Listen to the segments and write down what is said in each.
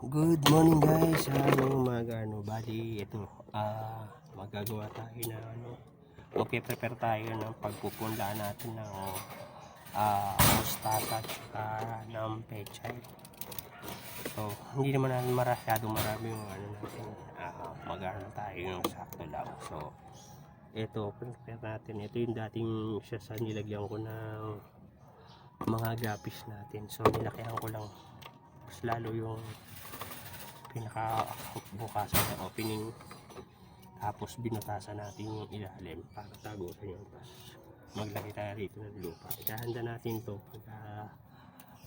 Good morning guys. Ano umaga ano bali ito ah magagawa tayo na ano okay prepare tayo ng pagpupunla natin ng ah mustasa at saka ng pechay. So hindi naman natin marasyado marami yung ano natin ah magano tayo yung sakto lang. So ito prepare natin ito yung dating siya sa nilagyan ko ng mga gapis natin. So nilakihan ko lang mas lalo yung pinaka bukasan ng opening. Tapos binutasan natin yung ilalim para tagusan yung pas maglagay tayo rito ng lupa. Ikahanda natin to pagka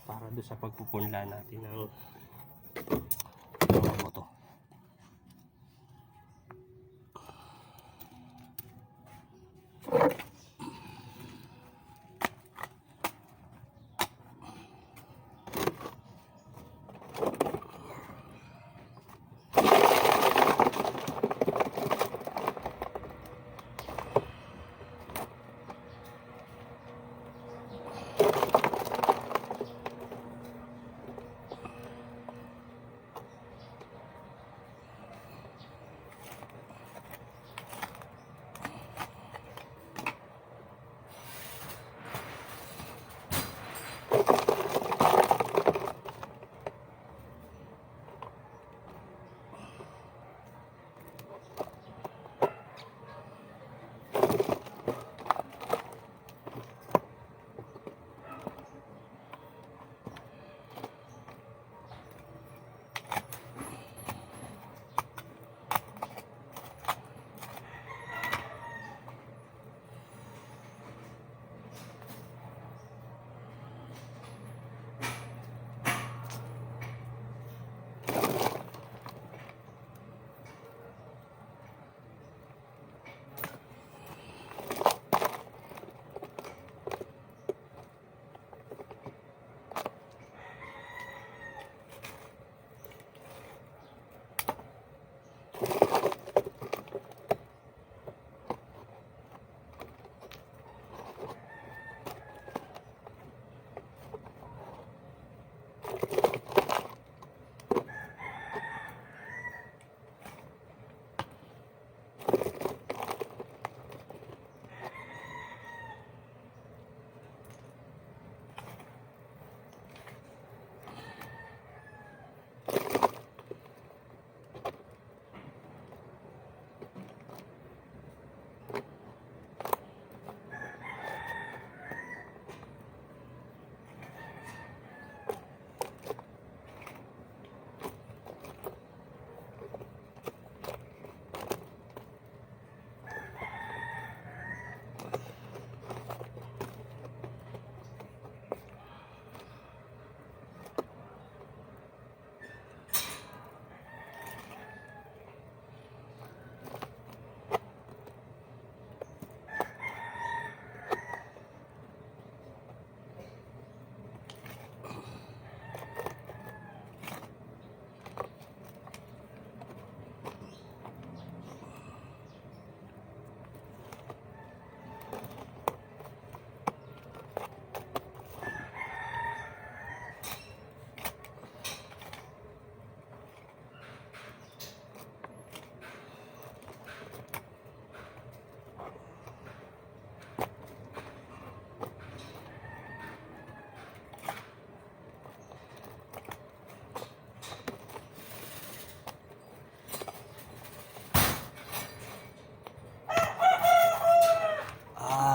para doon sa pagpupunla natin ng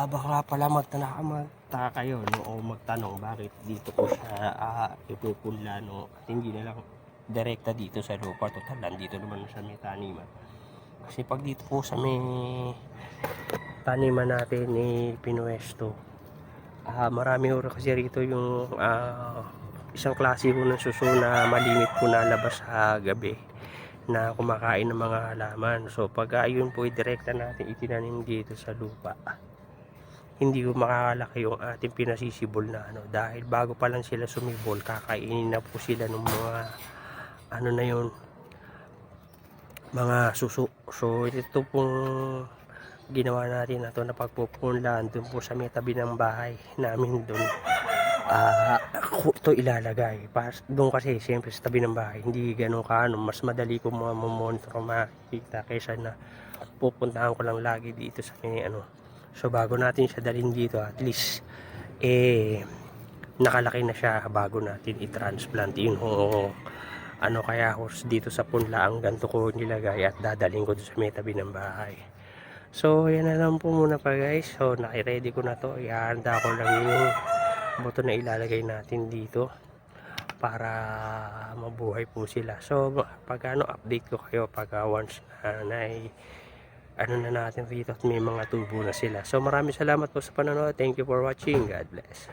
baka pala magtaka, magtaka kayo no, o magtanong bakit dito ko siya ah, ipupunla no, at hindi na lang direkta dito sa lupa. Total, nandito naman sa may taniman. Kasi pag dito po sa may taniman natin ni Pinuesto, ah, marami ho kasi rito yung ah, isang klase ho ng suso na malimit po na labas sa gabi na kumakain ng mga halaman. So pag ah, yun po direkta natin itinanim dito sa lupa, hindi ko makakalaki yung ating pinasisibol na ano dahil bago pa lang sila sumibol kakainin na po sila ng mga ano na yun mga suso so ito pong ginawa natin na to na pagpupunlaan dun po sa may tabi ng bahay namin dun ah ako ito ilalagay. Pas, doon kasi siyempre sa tabi ng bahay, hindi ganun ka ano, mas madali ko mga monitor makikita kaysa na pupuntahan ko lang lagi dito sa may ano. So bago natin siya dalhin dito, at least eh nakalaki na siya bago natin i-transplant yun o ano kaya horse dito sa punla ang ganito ko nilagay at dadalhin ko sa may tabi ng bahay. So, yan na lang po muna pa guys. So, naki-ready ko na to. Ihahanda ko lang yung buto na ilalagay natin dito para mabuhay po sila. So, pag ano, update ko kayo pag ah, once na, na ano na natin rito at may mga tubo na sila. So, maraming salamat po sa panonood. Thank you for watching. God bless.